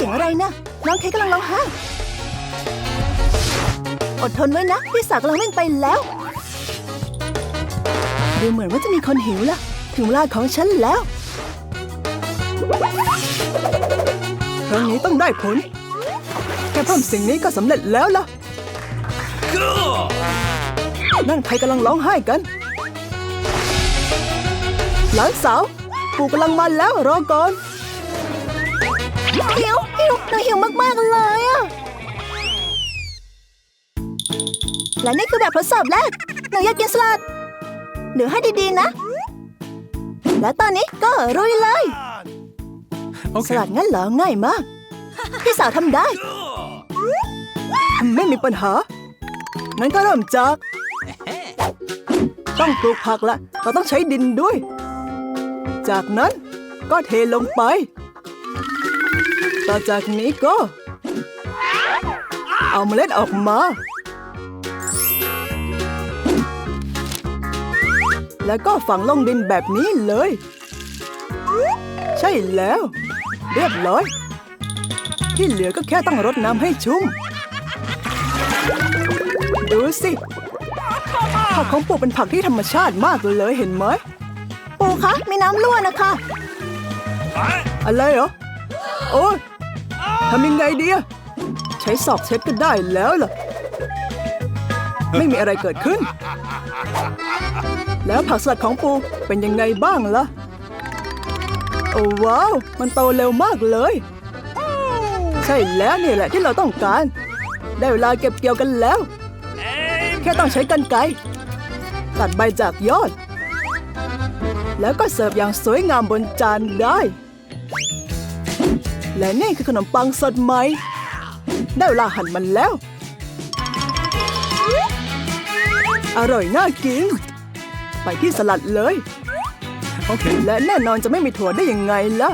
สียงอะไรนะน้องเค้กกำลังร้องไห้อดทนไว้นะพี่สาวกำลังวิ่งไปแล้ว ดูเหมือนว่าจะมีคนหิวละถึงเวลาของฉันแล้วครั้งนี้ต้องได้ผล แค่เพิ่มสิ่งนี้ก็สำเร็จแล้วล่ะนั่นใครกำลังร้องไห้กันหลานสาว ปู่กำลังมาแล้วรอก่อนหิว หิวหนูหิวมาก ๆ เลยอะและนี่คือแบบทดสอบแรก หนูอยากกินสลัดเดี๋ยวให้ดี ๆ นะ และตอนนี้ก็รุยเลย สลัดงั้นเหรอง่ายมาก พี่สาวทำได้ ไม่มีปัญหางั้นก็เริ่มจาก ต้องปลูกผักละเราต้องใช้ดินด้วย จากนั้นก็เทลงไป ต่อจากนี้ก็ เอาเมล็ดออกมา แล้วก็ฝังลงดินแบบนี้เลย ใช่แล้ว เรียบร้อย ที่เหลือก็แค่ต้องรดน้ำให้ชุ่ม ดูสิผักของปู่เป็นผักที่ธรรมชาติมากเลยเห็นไหม ปู่คะมีน้ำรั่วนะคะอะไรเหรอ โอ้ย ทำยังไงดีอะใช้ศอกเช็ดก็ได้แล้วล่ะ ไม่มีอะไรเกิดขึ้น แล้วผักสลัดของปูเป็นยังไงบ้างล่ะ โอ้ว้าว มันโตเร็วมากเลย ใช่แล้วนี่แหละที่เราต้องการ ได้เวลาเก็บเกี่ยวกันแล้ว แค่ต้องใช้กันไกรตัดใบจากยอด แล้วก็เสิร์ฟอย่างสวยงามบนจานได้ และนี่คือขนมปังสดใหม่ได้เวลาหั่นมันแล้ว อร่อยน่ากิน ไปที่สลัดเลยโอเคและแน่นอนจะไม่มีถั่วได้ยังไงล่ะ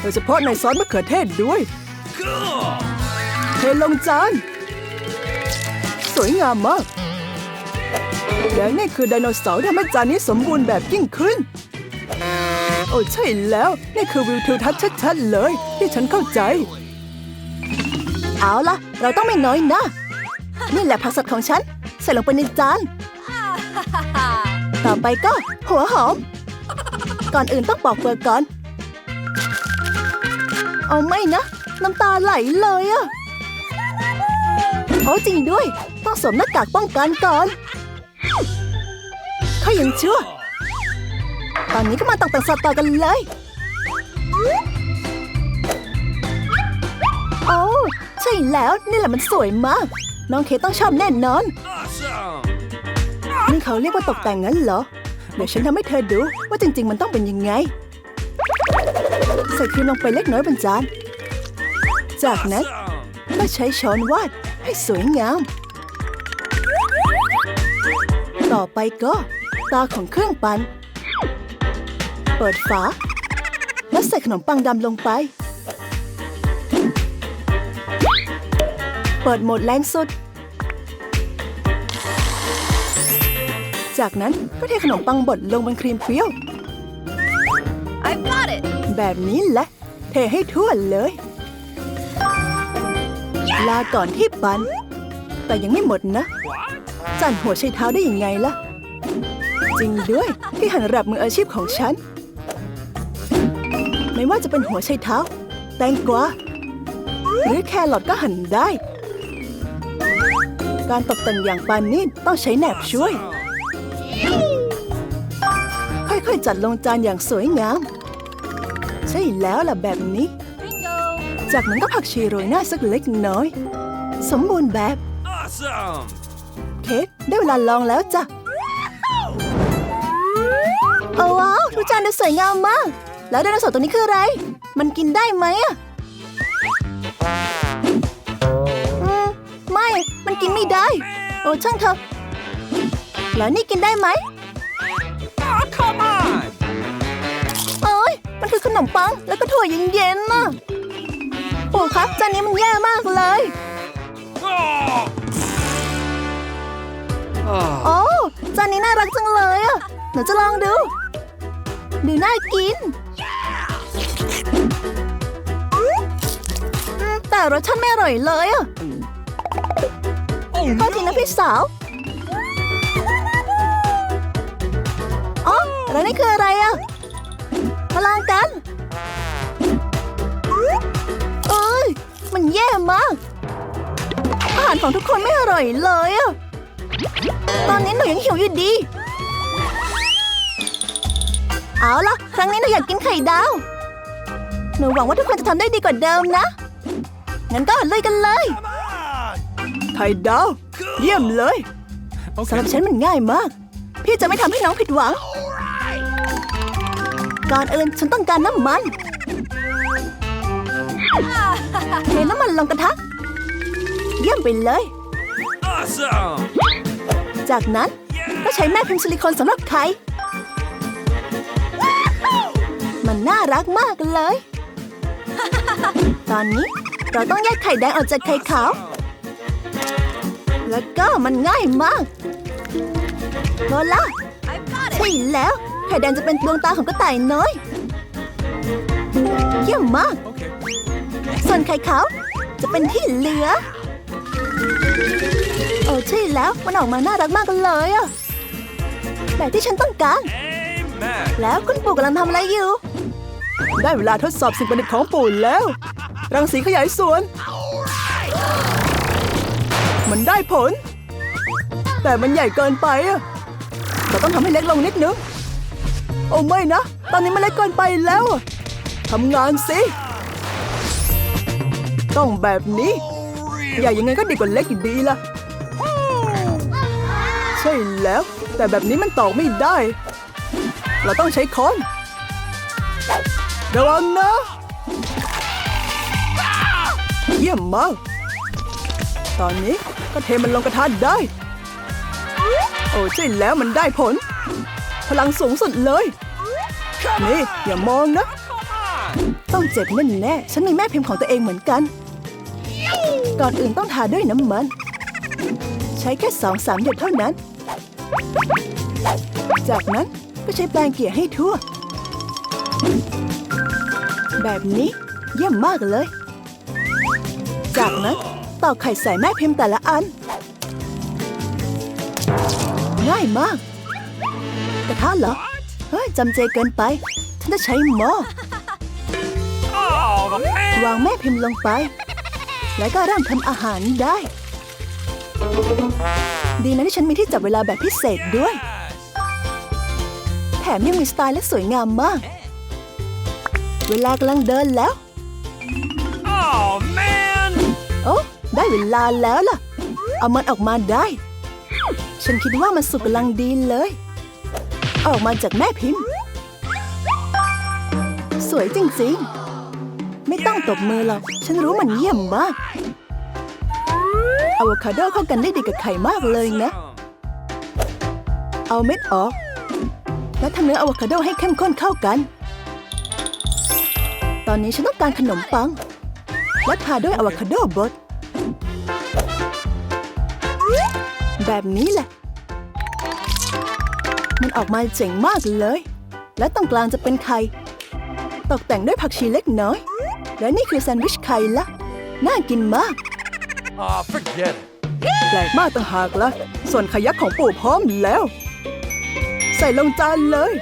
โดยเฉพาะในซอสมะเขือเทศด้วย เทลงจาน สวยงามมาก และนี่คือไดโนเสาร์ที่ทำให้จานนี้สมบูรณ์แบบยิ่งขึ้น โอ้ใช่แล้ว นี่คือวิวทิวทัศน์ชัดๆเลย ที่ฉันเข้าใจ เอาล่ะเราต้องไม่น้อยนะ นี่แหละผักสดของฉัน ใส่ลงไปในจาน ต่อไปก็ หัวหอม ก่อนอื่นต้องปอกเปลือกก่อน เอาไม่นะ น้ำตาไหลเลยอะโอ้จริงด้วย ต้องสวมหน้ากากป้องกันก่อนเขายังชั่ว ตอนนี้ก็มาตักแต่งสดต่อกันเลย โอ้ใช่แล้วนี่แหละมันสวยมาก น้องเคต้องชอบแน่นอน นี่เขาเรียกว่าตกแต่งงั้นเหรอ เดี๋ยวฉันทำให้เธอดูว่าจริง ๆ มันต้องเป็นยังไง ใส่ครีมลงไปเล็กน้อยบนจาน จากนั้นก็ใช้ช้อนวาดให้สวยงาม ต่อไปก็ ตาของเครื่องปั่น ปิดฝา แล้วใส่ขนมปังดำลงไป เปิดโหมดแรงสุด จากนั้นก็เทขนมปังบดลงบนครีมเปรี้ยว I've got it! แบบนี้แหละ เทให้ทั่วเลย ลาก่อนที่ปัน แต่ยังไม่หมดนะจันหัวใช้เท้าได้ยังไงล่ะ จริงด้วยที่หันแรบมืออาชีพของฉัน ไม่ว่าจะเป็นหัวใช้เท้า แตงกวาหรือแครอทก็หั่นได้ การตกแต่งอย่างปานนี้ต้องใช้แหนบช่วย ค่อยๆ จัดลงจานอย่างสวยงาม ใช่แล้วล่ะแบบนี้ Bingo! จากนั้นก็ผักชีโรยหน้าสักเล็กน้อย สมบูรณ์แบบ Awesome! เค้กได้เวลาลองแล้วจ้ะ โอ้ว้าวทุกจานดูสวยงามมาก แล้วไดโนเสาร์ตัวนี้คืออะไร มันกินได้ไหมอะอืมไม่ มันกินไม่ได้ โอ้ช่างเถอะ แล้วนี่กินได้ไหม Oh, come on! โอ้ย มันคือขนมปัง แล้วก็ถั่วเย็นๆน่ะปู่ครับจานนี้มันแย่มากเลย Oh! โอ้จานนี้น่ารักจังเลยอะหนูจะลองดู ดูน่ากิน รสชาติไม่อร่อยเลยอะ Oh โทษทีนะพี่สาวอ๋อแล้วนี่คืออะไรอะพลังกันเอ้ย มันแย่มาก อาหารของทุกคนไม่อร่อยเลยอะตอนนี้หนูยังหิวอยู่ดี เอาล่ะ ครั้งนี้หนูอยากกินไข่ดาวห นูหวังว่าทุกคนจะทำได้ดีกว่าเดิมนะ งั้นก็ลุยกันเลย ไข่ดาวเยี่ยมเลยสำหรับฉันมันง่ายมาก พี่จะไม่ทำให้น้องผิดหวัง ก่อนอื่นฉันต้องการน้ำมันเทน้ำมันลงกระทะ เยี่ยมไปเลย Awesome! จากนั้นก็ใช้แม่พิมพ์ซิลิโคนสำหรับไข่มันน่ารักมากเลย ตอนนี้เราต้องแยกไข่แดงออกจากไข่ขาว แล้วก็มันง่ายมากโบล่า I've got it. ใช่แล้ว ไข่แดงจะเป็นดวงตาของกระต่ายน้อย เยี่ยมมาก Okay. ส่วนไข่ขาวจะเป็นที่เหลือ โอ้ใช่แล้ว มันออกมาน่ารักมากเลยอะแบบที่ฉันต้องการ Amen. แล้วคุณปู่กำลังทำอะไรอยู่ ได้เวลาทดสอบสิ่งประดิษฐ์ของปู่แล้ว รังสีขยายส่วน มันได้ผล แต่มันใหญ่เกินไปอะเราต้องทำให้เล็กลงนิดนึง โอ้ไม่นะ ตอนนี้มันเล็กเกินไปแล้ว ทำงานสิ ต้องแบบนี้ ใหญ่ยังไงก็ดีกว่าเล็กอยู่ดีล่ะ ใช่แล้ว แต่แบบนี้มันตอกไม่ได้ เราต้องใช้ค้อน ระวังนะ เยี่ยมมาก ตอนนี้ก็เทมันลงกระทะได้ โอ้ใช่แล้วมันได้ผล พลังสูงสุดเลย นี่ อย่ามองนะ ต้องเจ็บแน่แน่ฉันมีแม่พิมพ์ของตัวเองเหมือนกัน ก่อนอื่นต้องทาด้วยน้ำมัน ใช้แค่สองสามหยดเท่านั้น จากนั้นก็ใช้แปรงเกลี่ยให้ทั่ว แบบนี้ เยี่ยมมากเลย จากนั้นตอกไข่ใส่แม่พิมพ์แต่ละอัน ง่ายมาก กระทะเหรอ เฮ้ยจำเจเกินไปฉันจะใช้หม้อวางแม่พิมพ์ลงไป แล้วก็เริ่มทำอาหารได้ ดีนะที่ฉันมีที่จับเวลาแบบพิเศษด้วย แถมยังมีสไตล์และสวยงามมาก เวลากำลังเดินแล้ว Oh, man. โอ้ได้เวลาแล้วล่ะ เอามันออกมาได้ ฉันคิดว่ามันสุกกำลังดีเลย ออกมาจากแม่พิมพ์ สวยจริงๆ ไม่ต้องตบมือหรอก ฉันรู้มันเยี่ยมมากอะโวคาโดเข้ากันได้ดีกับไข่มากเลยนะ เอาเม็ดออก แล้วทำเนื้ออะโวคาโดให้เข้มข้นเข้ากันต อนนี้ฉันต้องการขนมปัง และทาด้วยอะโวคาโดบด แบบนี้แหละ มันออกมาเจ๋งมากเลย และตรงกลางจะเป็นไข่ ตกแต่งด้วยผักชีเล็กน้อย และนี่คือแซนด์วิชไข่ละ น่ากินมาก Oh, forget it. แปลกมากต่างหากละ ส่วนไข่ยักษ์ของปู่พร้อมแล้ว ใส่ลงจานเลย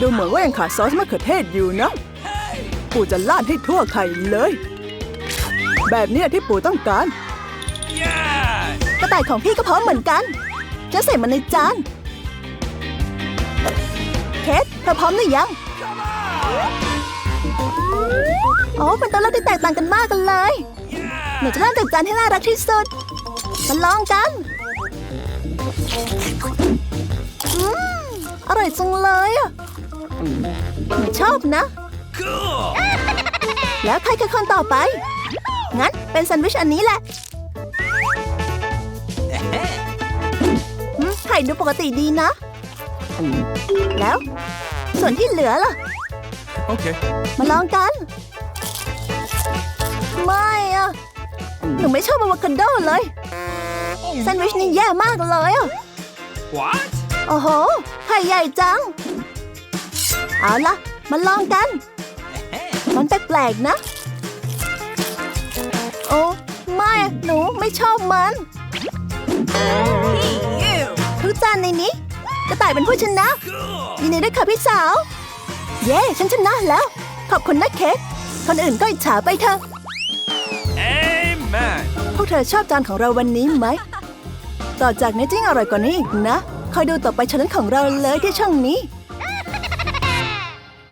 ดูเหมือนว่ายังขาดซอสมะเขือเทศอยู่นะ ปู่จะราดให้ทั่วไข่เลย แบบนี้ที่ปู่ต้องการ Yes. กระต่ายของพี่ก็พร้อมเหมือนกัน จะใส่มันในจาน เคทเธอพร้อมหรือยังอ๋อเป็นตัวเลือกที่แตกต่างกันมากกันเลย หนูจะเริ่มจากจานที่น่ารักที่สุดมาลองกันอืม อร่อยจังเลยอะหนูชอบนะ Cool. แล้วใครคือคนต่อไป งั้นเป็นแซนด์วิชอันนี้แหละอืมไข่ดูปกติดีนะ แล้ว ส่วนที่เหลือล่ะ Okay. มาลองกัน ไม่อะหนูไม่ชอบอะโวคาโดเลยแซนด์วิชนี่แย่มากเลยอะ What? โอ้โหไข่ใหญ่จัง เอาละมาลองกัน มันแปลกๆนะ โอ้ไม่อะหนูไม่ชอบมัน You. ทุกจานในนี้ กระต่ายเป็นผู้ชนะยินดีด้วยค่ะพี่สาว เย้ฉันชนะแล้ว ขอบคุณนะเค้กคนอื่นก็อิจฉาไปเถอะ Amen. พวกเธอชอบจานของเราวันนี้ไหม ต่อจากนี้จริงอร่อยกว่านี้อีกนะ คอยดูต่อไปชนันของเราเลยที่ช่องนี้